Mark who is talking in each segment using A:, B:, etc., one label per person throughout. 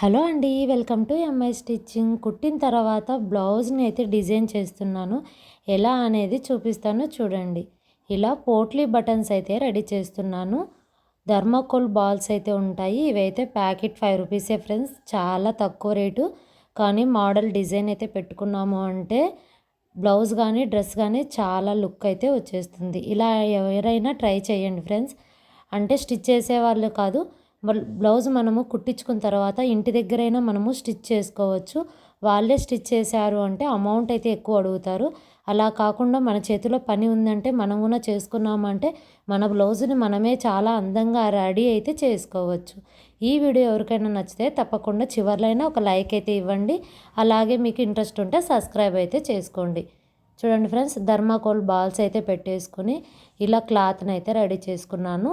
A: Hello అండి welcome to MI stitching. కుట్టిన తర్వాత బ్లౌజ్ని అయితే డిజైన్ చేస్తున్నాను. ఎలా అనేది చూపిస్తాను చూడండి. ఇలా పోట్లీ బటన్స్ అయితే రెడీ చేస్తున్నాను. ధర్మకోల్ బాల్స్ అయితే ఉంటాయి. ఇవైతే ప్యాకెట్ ఫైవ్ రూపీసే ఫ్రెండ్స్ చాలా తక్కువ రేటు. కానీ మోడల్ డిజైన్ అయితే పెట్టుకున్నాము అంటే బ్లౌజ్ కానీ డ్రెస్ కానీ చాలా లుక్ అయితే వచ్చేస్తుంది. ఇలా ఎవరైనా ట్రై చేయండి ఫ్రెండ్స్. అంటే స్టిచ్ చేసే వాళ్ళు కాదు బ్లౌజ్ మనము కుట్టించుకున్న తర్వాత ఇంటి దగ్గరైనా మనము స్టిచ్ చేసుకోవచ్చు. వాళ్ళే స్టిచ్ చేశారు అంటే అమౌంట్ అయితే ఎక్కువ అడుగుతారు. అలా కాకుండా మన చేతిలో పని ఉందంటే మనం కూడా చేసుకున్నామంటే మన బ్లౌజ్ని మనమే చాలా అందంగా రెడీ అయితే చేసుకోవచ్చు. ఈ వీడియో ఎవరికైనా నచ్చితే తప్పకుండా చివర్లైనా ఒక లైక్ అయితే ఇవ్వండి. అలాగే మీకు ఇంట్రెస్ట్ ఉంటే సబ్స్క్రైబ్ అయితే చేసుకోండి. చూడండి ఫ్రెండ్స్ ధర్మాకోల్ బాల్స్ అయితే పెట్టేసుకుని ఇలా క్లాత్ని అయితే రెడీ చేసుకున్నాను.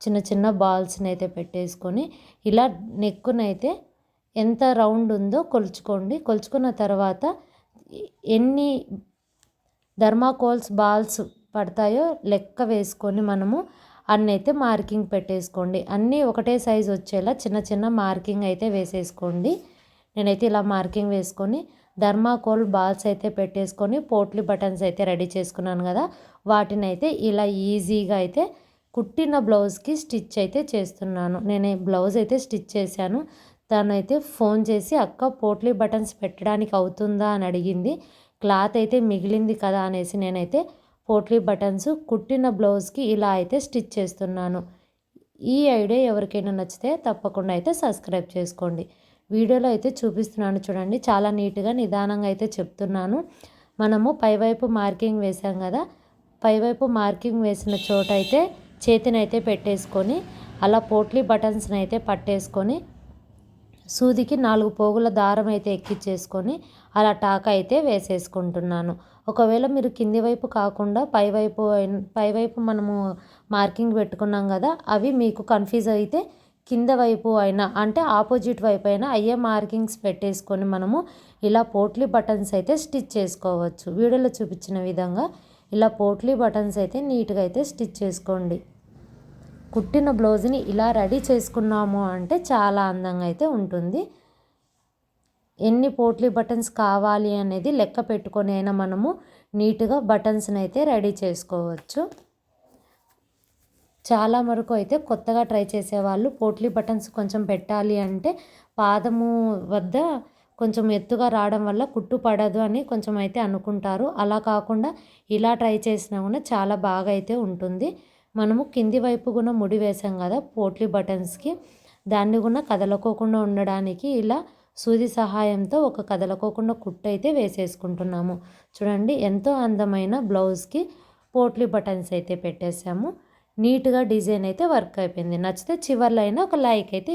A: చిన్న చిన్న బాల్స్ని అయితే పెట్టేసుకొని ఇలా నెక్కునైతే ఎంత రౌండ్ ఉందో కొలుచుకోండి. కొలుచుకున్న తర్వాత ఎన్ని ధర్మాకోల్స్ బాల్స్ పడతాయో లెక్క వేసుకొని మనము అన్నీ అయితే మార్కింగ్ పెట్టేసుకోండి. అన్నీ ఒకటే సైజ్ వచ్చేలా చిన్న చిన్న మార్కింగ్ అయితే వేసేసుకోండి. నేనైతే ఇలా మార్కింగ్ వేసుకొని ధర్మాకోల్ బాల్స్ అయితే పెట్టేసుకొని పోట్లీ బటన్స్ అయితే రెడీ చేసుకున్నాను కదా వాటిని అయితే ఇలా ఈజీగా అయితే కుట్టిన బ్లౌజ్కి స్టిచ్ అయితే చేస్తున్నాను. నేను బ్లౌజ్ అయితే స్టిచ్ చేశాను. తనైతే ఫోన్ చేసి అక్క పోట్లీ బటన్స్ పెట్టడానికి అవుతుందా? అని అడిగింది. క్లాత్ అయితే మిగిలింది కదా అనేసి నేనైతే పోట్లీ బటన్స్ కుట్టిన బ్లౌజ్కి ఇలా అయితే స్టిచ్ చేస్తున్నాను. ఈ ఐడియా ఎవరికైనా నచ్చితే తప్పకుండా అయితే సబ్స్క్రైబ్ చేసుకోండి. వీడియోలో అయితే చూపిస్తున్నాను చూడండి. చాలా నీట్గా నిదానంగా అయితే చెప్తున్నాను. మనము పైవైపు మార్కింగ్ వేసాం కదా పైవైపు మార్కింగ్ వేసిన చోట అయితే చేతినైతే పెట్టేసుకొని అలా పోట్లీ బటన్స్ని అయితే పట్టేసుకొని సూదికి నాలుగు పోగుల దారం అయితే ఎక్కించేసుకొని అలా టాక్ అయితే వేసేసుకుంటున్నాను. ఒకవేళ మీరు కింది వైపు కాకుండా పైవైపు పైవైపు మనము మార్కింగ్ పెట్టుకున్నాం కదా అవి మీకు కన్ఫ్యూజ్ అయితే కింద వైపు అయినా అంటే ఆపోజిట్ వైపు అయినా అయ్యే మార్కింగ్స్ పెట్టేసుకొని మనము ఇలా పోట్లీ బటన్స్ అయితే స్టిచ్ చేసుకోవచ్చు. వీడియోలో చూపించిన విధంగా ఇలా పోట్లీ బటన్స్ అయితే నీట్గా అయితే స్టిచ్ చేసుకోండి. కుట్టిన బ్లౌజ్ని ఇలా రెడీ చేసుకున్నాము అంటే చాలా అందంగా అయితే ఉంటుంది. ఎన్ని పోట్లీ బటన్స్ కావాలి అనేది లెక్క పెట్టుకొని అయినా మనము నీట్గా బటన్స్ని అయితే రెడీ చేసుకోవచ్చు. చాలా వరకు అయితే కొత్తగా ట్రై చేసేవాళ్ళు పోట్లీ బటన్స్ కొంచెం పెట్టాలి అంటే పాదము వద్ద కొంచెం ఎత్తుగా రావడం వల్ల కుట్టు పడదు అని కొంచెం అయితే అనుకుంటారు. అలా కాకుండా ఇలా ట్రై చేసినా కూడా చాలా బాగా అయితే ఉంటుంది. మనము కింది వైపు కూడా ముడి వేసాం కదా పోట్లీ బటన్స్కి. దాన్ని కూడా కదలకోకుండా ఉండడానికి ఇలా సూది సహాయంతో ఒక కదలకోకుండా కుట్టు అయితే వేసేసుకుంటున్నాము. చూడండి ఎంతో అందమైన బ్లౌజ్కి పోట్లీ బటన్స్ అయితే పెట్టేసాము నీట్గా డిజైన్ అయితే వర్క్ అయిపోయింది. నచ్చితే చివర్లో అయినా ఒక లైక్ అయితే